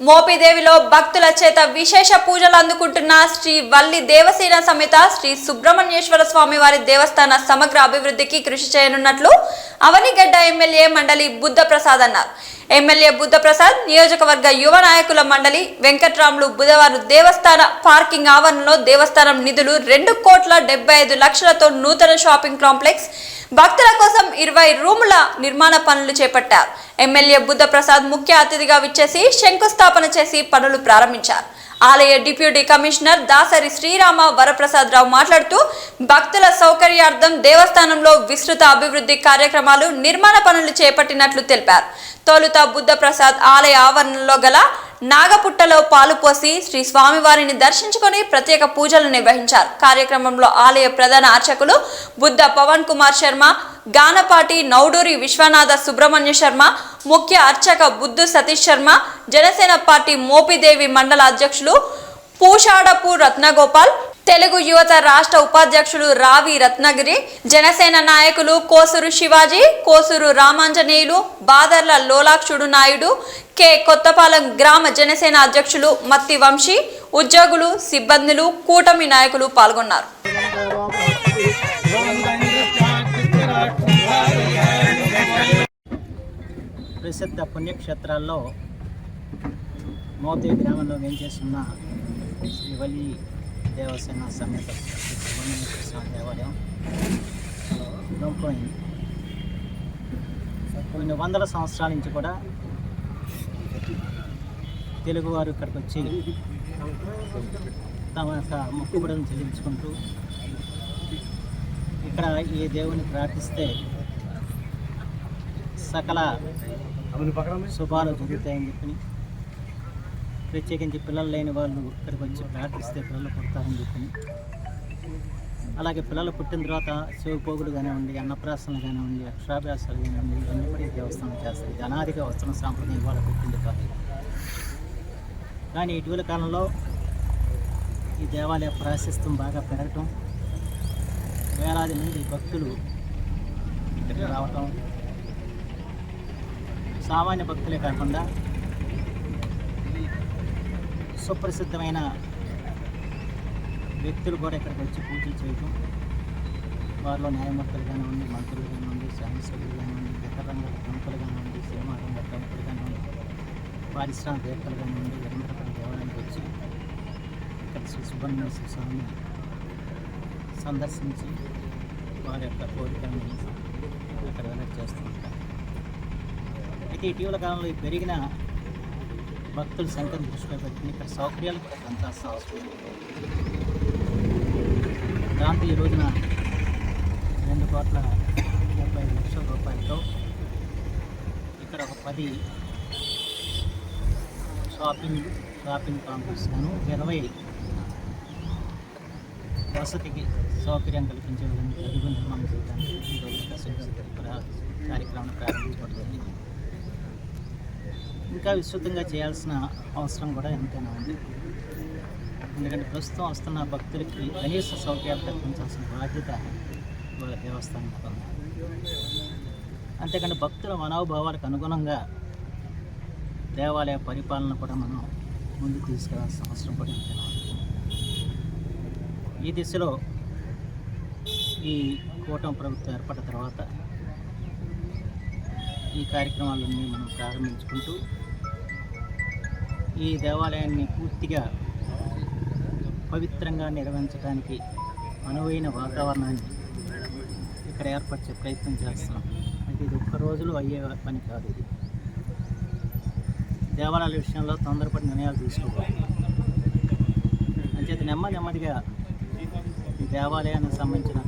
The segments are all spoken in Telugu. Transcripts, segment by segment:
మోపిదేవిలో భక్తుల చేత విశేష పూజలు అందుకుంటున్న శ్రీ వల్లి దేవసేన సమేత శ్రీ సుబ్రహ్మణ్యేశ్వర స్వామి వారి దేవస్థాన సమగ్ర అభివృద్ధికి కృషి చేయనున్నట్లు అవనిగడ్డ ఎమ్మెల్యే మండలి బుద్ధప్రసాద్ అన్నారు. ఎమ్మెల్యే బుద్ధప్రసాద్ నియోజకవర్గ యువ నాయకుల మండలి వెంకట్రాములు బుధవారం దేవస్థాన పార్కింగ్ ఆవరణలో దేవస్థానం నిధులు రెండు కోట్ల డెబ్బై ఐదు లక్షలతో నూతన షాపింగ్ కాంప్లెక్స్ భక్తుల కోసం ఇరవై రూముల నిర్మాణ పనులు చేపట్టారు. ఎమ్మెల్యే బుద్ధప్రసాద్ ముఖ్య అతిథిగా విచ్చేసి శంకుస్థాపన చేసి పనులు ప్రారంభించారు. ఆలయ డిప్యూటీ కమిషనర్ దాసరి శ్రీరామ వరప్రసాద్ రావు మాట్లాడుతూ భక్తుల సౌకర్యార్థం దేవస్థానంలో విస్తృత అభివృద్ధి కార్యక్రమాలు నిర్మాణ పనులు చేపట్టినట్లు తెలిపారు. తొలుత బుద్ధప్రసాద్ ఆలయ ఆవరణలో గల నాగపుట్టలో పాలు పోసి శ్రీ స్వామివారిని దర్శించుకొని ప్రత్యేక పూజలు నిర్వహించారు. కార్యక్రమంలో ఆలయ ప్రధాన అర్చకులు బుద్ధ పవన్ కుమార్ శర్మ గానపాటి నౌడూరి విశ్వనాథ సుబ్రహ్మణ్య శర్మ ముఖ్య అర్చక బుద్ధు సతీష్ శర్మ జనసేన పార్టీ మోపిదేవి మండల అధ్యక్షులు పూషాడపు రత్నగోపాల్ తెలుగు యువత రాష్ట్ర ఉపాధ్యక్షులు రావి రత్నగిరి జనసేన నాయకులు కోసూరు శివాజీ కోసూరు రామాంజనేయులు బాదర్ల లోలాక్షుడు నాయుడు కె కొత్తపాలెం గ్రామ జనసేన అధ్యక్షులు మత్తి వంశీ ఉద్యోగులు సిబ్బందులు కూటమి నాయకులు పాల్గొన్నారు. ప్రసిద్ధ పుణ్యక్షేత్రాల్లో మోతే గ్రామంలో వేంచేస్తున్న శ్రీవల్లి దేవసేన సమేత స్వామి దేవాలయం కొన్ని వందల సంవత్సరాల నుంచి కూడా తెలుగువారు ఇక్కడికి వచ్చి తమ యొక్క మొక్కుబడులను చెల్లించుకుంటూ ఇక్కడ ఈ దేవుని ప్రార్థిస్తే సకల శుభాలు జరుగుతాయని చెప్పి ప్రత్యేకించి పిల్లలు లేని వాళ్ళు ఇక్కడికి వచ్చి ప్రార్థిస్తే పిల్లలు పుడతారని చెప్పి అలాగే పిల్లలు పుట్టిన తర్వాత శివపోగులు కానివ్వండి అన్నప్రాసనలు కానివ్వండి అక్షరాభ్యాసాలు కానివ్వండి ఇవన్నీ కూడా దేవస్థానం చేస్తారు ఇది అనాదిగా వస్తున్న సాంప్రదాయం ఇవాళ పుట్టింది కాదు కానీ ఇటీవల కాలంలో ఈ దేవాలయ ప్రాశస్తం బాగా పెరగటం వేలాది మంది భక్తులు ఇక్కడికి రావటం సామాన్య భక్తులే కాకుండా సుప్రసిద్ధమైన వ్యక్తులు కూడా ఇక్కడికి వచ్చి పూజలు చేయటం. వారిలో న్యాయమూర్తులు కానివ్వండి మంత్రులు కానివ్వండి శాసనసభ్యులు కానివ్వండి ఇతర రంగాల ప్రముఖులు కానివ్వండి సినిమా రంగ ప్రముఖులు కానివ్వండి పారిశ్రామికవేత్తలు కానివ్వండి వెంకటపల్లి దేవాలయానికి వచ్చి ఇక్కడ శ్రీ సుబ్రహ్మణ్యేశ్వర స్వామిని సందర్శించి వారి యొక్క కోరికలను ఇక్కడ వెనక్కి చేస్తూ ఉంటారు. అయితే ఇటీవల కాలంలో పెరిగిన భక్తుల సంఖ్యను దృష్టిలో పెట్టుకుని ఇక్కడ సౌకర్యాలు కూడా పెంచాల్సిన అవసరం. దాంతో ఈ రోజున రెండు కోట్ల ముప్పై లక్షల రూపాయలతో ఇక్కడ ఒక పది షాపింగ్ షాపింగ్ కాంప్లెక్స్ గాను ఇరవై వసతికి సౌకర్యం కల్పించే విధంగా గదులు నిర్మాణం చేయడానికి ఈరోజు ఇక్కడ కార్యక్రమం ప్రారంభించడం ఇంకా విస్తృతంగా చేయాల్సిన అవసరం కూడా ఎంతైనా ఉంది. ఎందుకంటే ప్రస్తుతం వస్తున్న భక్తులకి కనీస సౌకర్యాలు కల్పించాల్సిన బాధ్యత వాళ్ళ దేవస్థానం అంతేకాని భక్తుల మనోభావాలకు అనుగుణంగా దేవాలయ పరిపాలన కూడా మనం ముందుకు తీసుకెళ్ళాల్సిన అవసరం కూడా ఎంతైనా ఉంది. ఈ దిశలో ఈ కూటమి ప్రభుత్వం ఏర్పడిన తర్వాత ఈ కార్యక్రమాలన్నీ మనం ప్రారంభించుకుంటూ ఈ దేవాలయాన్ని పూర్తిగా పవిత్రంగా నిర్వహించడానికి అనువైన వాతావరణాన్ని ఇక్కడ ఏర్పరిచే ప్రయత్నం చేస్తున్నాం. అయితే ఇది ఒక్క రోజులో అయ్యే పని కాదు ఇది. దేవాలయాల విషయంలో తొందరపడి నిర్ణయాలు తీసుకోవాలి. అంచేత నెమ్మది నెమ్మదిగా ఈ దేవాలయానికి సంబంధించిన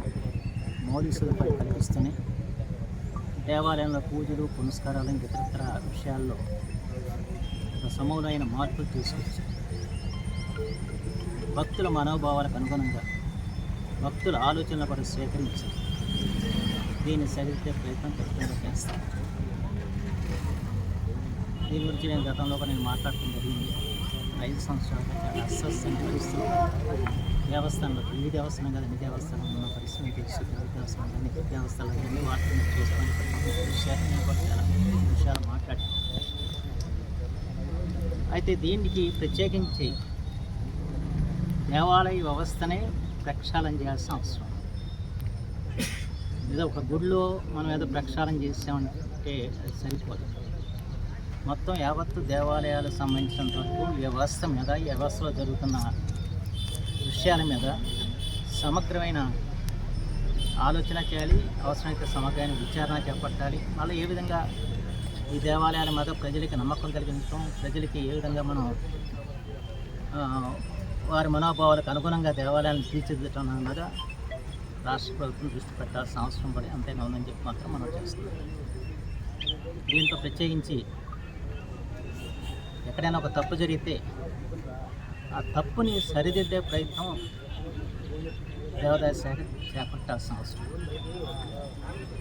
మౌలిక సదుపాయాలు కల్పిస్తున్నాయి దేవాలయంలో పూజలు పునస్కారాలు ఇంకా ఇతరత్ర విషయాల్లో ఒక మార్పులు తీసుకొచ్చి భక్తుల మనోభావాలకు అనుగుణంగా భక్తుల ఆలోచనల కూడా స్వీకరించి దీన్ని సరిదిద్దే ప్రయత్నం ఖచ్చితంగా చేస్తాను దీని గురించి నేను గతంలో కూడా నేను మాట్లాడటం జరిగింది. ఐదు సంవత్సరాలుగా చాలా అస్వస్థంగా నడుస్తూ దేవస్థానంలో ఈ దేవస్థానం కదా అన్ని దేవస్థానం ఉన్న పరిస్థితి తెలుసు. తెలుగు దేవస్థానం అన్ని దేవస్థానాలు అన్ని వాటిని చూసుకొని విషయాలు కూడా చాలా విషయాలు అయితే దీనికి ప్రత్యేకించి దేవాలయ వ్యవస్థనే ప్రక్షాళన చేయాల్సిన అవసరం. ఏదో ఒక గుడిలో మనం ఏదో ప్రక్షాళన చేసామంటే అది సరిపోదు. మొత్తం యావత్తు దేవాలయాలకు సంబంధించినంత వరకు ఈ వ్యవస్థ మీద ఈ వ్యవస్థలో జరుగుతున్న విషయాల మీద సమగ్రమైన ఆలోచన చేయాలి అవసరమైతే సమగ్రమైన విచారణ చేపట్టాలి. మళ్ళీ ఏ విధంగా ఈ దేవాలయాల మీద ప్రజలకి నమ్మకం కలిగించడం ప్రజలకి ఏ విధంగా మనం వారి మనోభావాలకు అనుగుణంగా దేవాలయాలను తీర్చిదిద్దడం మీద రాష్ట్ర ప్రభుత్వం దృష్టి పెట్టాల్సిన అవసరం పడి అంతేగా ఉందని చెప్పి మాత్రం మనం చేస్తున్నాం. దీంట్లో ప్రత్యేకించి ఎక్కడైనా ఒక తప్పు జరిగితే ఆ తప్పుని సరిదిద్దే ప్రయత్నం దేవాదాయ శాఖ చేపట్టాల్సిన అవసరం.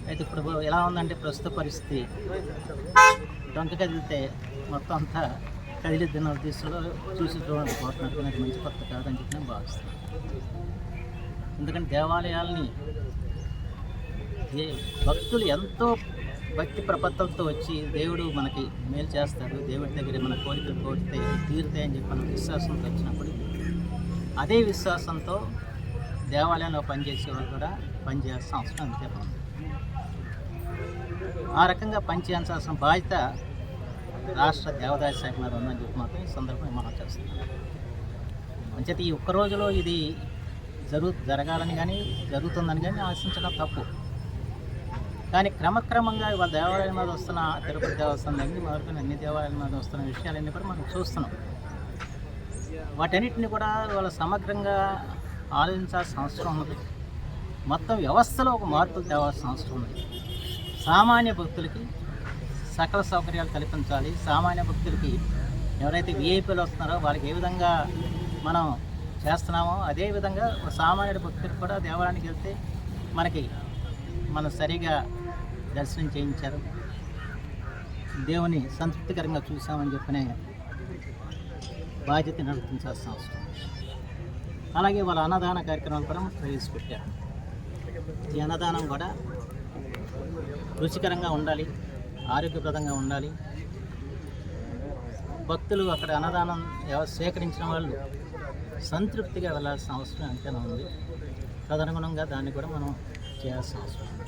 అయితే ఇప్పుడు ఎలా ఉందంటే ప్రస్తుత పరిస్థితి. డొంక కదిలితే మొత్తం అంతా కదిలిద్దిన ఉద్దేశంలో చూసి చూడండి పోతున్నారు. నాకు మంచి కొత్త కాదని చెప్పి నేను భావిస్తాను ఎందుకంటే దేవాలయాల్ని భక్తులు ఎంతో భక్తి ప్రపత్తంతో వచ్చి దేవుడు మనకి మేలు చేస్తాడు దేవుడి దగ్గర మన కోరికలు కోరితే తీరుతాయని చెప్పి మనం విశ్వాసంతో వచ్చినప్పుడు అదే విశ్వాసంతో దేవాలయంలో పనిచేసే వాళ్ళు కూడా పనిచేయాల్సిన అవసరం అంతే ఆ రకంగా పనిచేయాల్సిన బాధ్యత రాష్ట్ర దేవాదాయ శాఖ మీద ఉందని చెప్పి మాత్రం ఈ సందర్భంగా మనం చేస్తున్నాం అంచేత ఈ ఒక్క రోజులో ఇది జరుగు జరగాలని కానీ జరుగుతుందని కానీ ఆశించడం తప్పు. కానీ క్రమక్రమంగా ఇవాళ దేవాలయం మీద వస్తున్న తిరుపతి దేవస్థానం దగ్గర మొదలుకొని అన్ని దేవాలయాల మీద వస్తున్న విషయాలన్నీ కూడా మనం చూస్తున్నాం. వాటన్నిటిని కూడా వాళ్ళ సమగ్రంగా ఆలోచించాల్సిన అవసరం ఉంది మొత్తం వ్యవస్థలో ఒక మార్పులు తేవాల్సిన అవసరం ఉంది. సామాన్య భక్తులకి సకల సౌకర్యాలు కల్పించాలి. సామాన్య భక్తులకి ఎవరైతే విఐపీలు వస్తున్నారో వాళ్ళకి ఏ విధంగా మనం చేస్తున్నామో అదే విధంగా ఒక సామాన్యుడి భక్తులు కూడా దేవాలయానికి వెళ్తే మనకి మనం సరిగా దర్శనం చేయించారు. దేవుని సంతృప్తికరంగా చూసామని చెప్పిన బాధ్యత నడిపించాల్సిన అవసరం అలాగే వాళ్ళ అన్నదాన కార్యక్రమాలు కూడా ప్రవేశపెట్టారు ఈ అన్నదానం కూడా రుచికరంగా ఉండాలి ఆరోగ్యప్రదంగా ఉండాలి. భక్తులు అక్కడ అన్నదానం సేకరించిన స్వీకరించిన వాళ్ళు సంతృప్తిగా వెళ్ళాల్సిన అవసరం ఎంతైనా ఉంది. తదనుగుణంగా దాన్ని కూడా మనం చేయాల్సిన అవసరం ఉంది.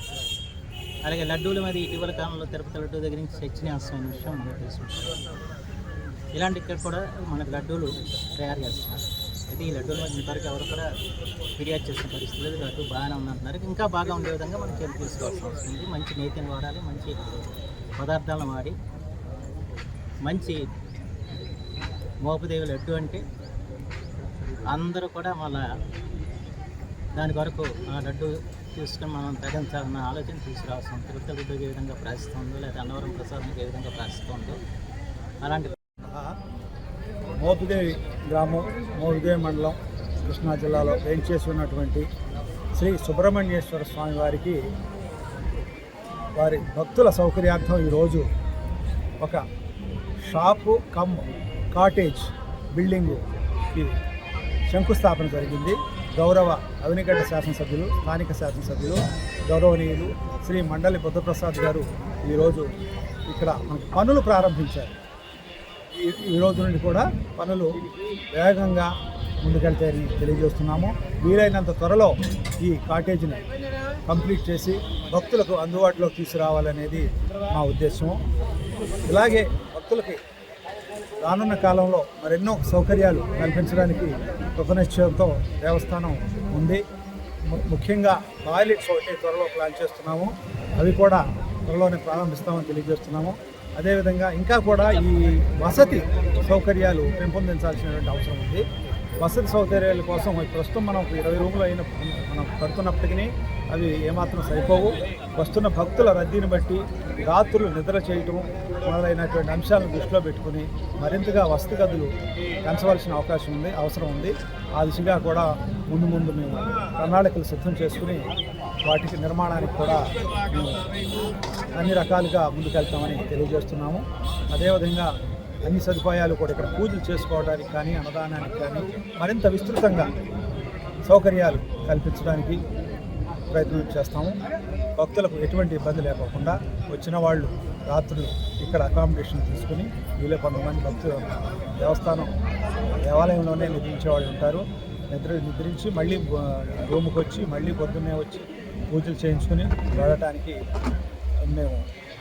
అలాగే లడ్డూల మీద ఇటీవల కాలంలో తిరుపతి లడ్డూ దగ్గర నుంచి చర్చనీయాల్సిన విషయం మనం తెలుసుకుంటాం. ఇలాంటి ఇక్కడ కూడా మనకు లడ్డూలు తయారు చేస్తున్నారు. అయితే ఈ లడ్డూల మీద ఇంతవరకు ఎవరు కూడా ఫిర్యాదు చేసిన పరిస్థితి లేదు. లడ్డు బాగానే ఉందంటున్నారు. ఇంకా బాగా ఉండే విధంగా మనం చర్య తీసుకోవాల్సి వస్తుంది మంచి నేతిని వాడాలి మంచి పదార్థాలను వాడి మంచి మోపదేవి లడ్డు అంటే అందరూ కూడా మళ్ళా దాని వరకు ఆ లడ్డు తీసుకుని మనం తగ్గించాలన్న ఆలోచన తీసుకురావాల్సిన తిరుపతి లడ్డు ఏ విధంగా ప్రాసిస్తుందో లేదా అన్నవరం ప్రసాదానికి ఏ విధంగా ప్రాసిస్తుందో అలాంటి మోతుదేవి గ్రామం మోతుదేవి మండలం కృష్ణా జిల్లాలో వేయించేసి ఉన్నటువంటి శ్రీ సుబ్రహ్మణ్యేశ్వర స్వామి వారికి వారి భక్తుల సౌకర్యార్థం ఈరోజు ఒక షాపు కమ్ కాటేజ్ బిల్డింగుకి శంకుస్థాపన జరిగింది. గౌరవ అవినిగడ్డ శాసనసభ్యులు స్థానిక శాసనసభ్యులు గౌరవనీయులు శ్రీ మండలి బుద్ధప్రసాద్ గారు ఈరోజు ఇక్కడ మనకు పనులు ప్రారంభించారు. ఈ ఈ రోజు నుండి కూడా పనులు వేగంగా ముందుకెళ్తాయని తెలియజేస్తున్నాము. వీలైనంత త్వరలో ఈ కాటేజీని కంప్లీట్ చేసి భక్తులకు అందుబాటులోకి తీసుకురావాలనేది మా ఉద్దేశం. ఇలాగే భక్తులకి రానున్న కాలంలో మరెన్నో సౌకర్యాలు కల్పించడానికి కృతనిశ్చయంతో దేవస్థానం ఉంది. ము- ముఖ్యంగా టాయిలెట్స్ ఒకటి త్వరలో ప్లాన్ చేస్తున్నాము. అవి కూడా త్వరలోనే ప్రారంభిస్తామని తెలియజేస్తున్నాము. అదేవిధంగా ఇంకా కూడా ఈ వసతి సౌకర్యాలు పెంపొందించాల్సినటువంటి అవసరం ఉంది. వసతి సౌకర్యాల కోసం ప్రస్తుతం మనం ఇరవై రూములు అయిన మనం కడుతున్నప్పటికీ అవి ఏమాత్రం సరిపోవు. వస్తున్న భక్తుల రద్దీని బట్టి రాత్రులు నిద్ర చేయటం మొదలైనటువంటి అంశాలను దృష్టిలో పెట్టుకుని మరింతగా వసతి గదులు పెంచవలసిన అవకాశం ఉంది అవసరం ఉంది. ఆ దిశగా కూడా ముందు ముందు మేము ప్రణాళికలు సిద్ధం చేసుకుని వాటికి నిర్మాణానికి కూడా మేము అన్ని రకాలుగా ముందుకెళ్తామని తెలియజేస్తున్నాము. అదేవిధంగా అన్ని సదుపాయాలు కూడా ఇక్కడ పూజలు చేసుకోవడానికి కానీ అన్నదానానికి కానీ మరింత విస్తృతంగా సౌకర్యాలు కల్పించడానికి ప్రయత్నం చేస్తాము. భక్తులకు ఎటువంటి ఇబ్బంది లేకోకుండా వచ్చిన వాళ్ళు రాత్రులు ఇక్కడ అకామిడేషన్ తీసుకుని వీళ్ళే కొంతమంది భక్తులు దేవస్థానం దేవాలయంలోనే నిద్రించే వాళ్ళు ఉంటారు. నిద్ర నిద్రించి మళ్ళీ ఆ, రూముకి వచ్చి మళ్ళీ పొద్దున్నే వచ్చి పూజలు చేయించుకుని వెళ్ళటానికి మేము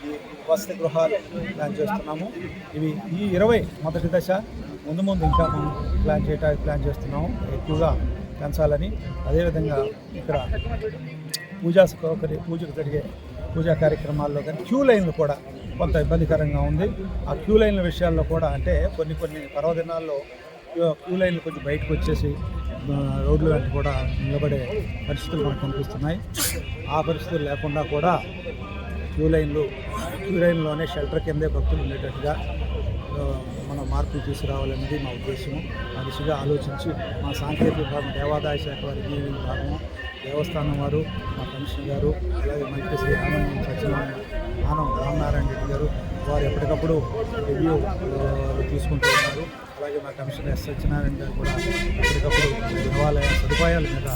ఈ వసతి గృహాలు ప్లాన్ చేస్తున్నాము. ఇవి ఈ ఇరవై మొదటి దశ. ముందు ముందు ఇంకా మనం ప్లాన్ చేయడానికి ప్లాన్ చేస్తున్నాము. ఎక్కువగా పెంచాలని. అదేవిధంగా ఇక్కడ పూజా సౌకర్య పూజకు జరిగే పూజా కార్యక్రమాల్లో కానీ క్యూ లైన్లు కూడా కొంత ఇబ్బందికరంగా ఉంది. ఆ క్యూ లైన్ల విషయాల్లో కూడా అంటే కొన్ని కొన్ని పర్వదినాల్లో క్యూ- క్యూ లైన్లు కొంచెం బయటకు వచ్చేసి రోడ్లు వెంట కూడా నిలబడే పరిస్థితులు మనకు కనిపిస్తున్నాయి. ఆ పరిస్థితులు లేకుండా కూడా క్యూ లైన్లు క్యూ లైన్లోనే షెల్టర్ కిందే భక్తులు ఉండేటట్టుగా మనం మార్పులు తీసుకురావాలనేది మా ఉద్దేశము ఆ దిశగా ఆలోచించి మా సాంకేతిక విభాగం దేవాదాయ శాఖ వారి ఈ విభాగం దేవస్థానం వారు మా కమిషనర్ గారు అలాగే మంత్రి శ్రీ ఆనంద్ సత్యనారాయణ ఆనంద్ రామనారాయణ రెడ్డి గారు వారు ఎప్పటికప్పుడు రివ్యూ తీసుకుంటూ ఉన్నారు. అలాగే మా కమిషనర్ ఎస్ సత్యనారాయణ గారు కూడా ఎప్పటికప్పుడు దేవాలయ సదుపాయాల మీద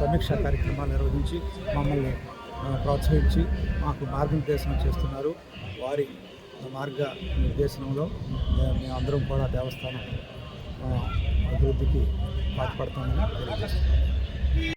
సమీక్ష కార్యక్రమాలు నిర్వహించి మమ్మల్ని ప్రోత్సహించి మాకు మార్గనిర్దేశనం చేస్తున్నారు. వారి మార్గ నిర్దేశనంలో మేము మేమందరం కూడా దేవస్థానం అభివృద్ధికి పాటుపడతామని తెలియజేస్తున్నాం.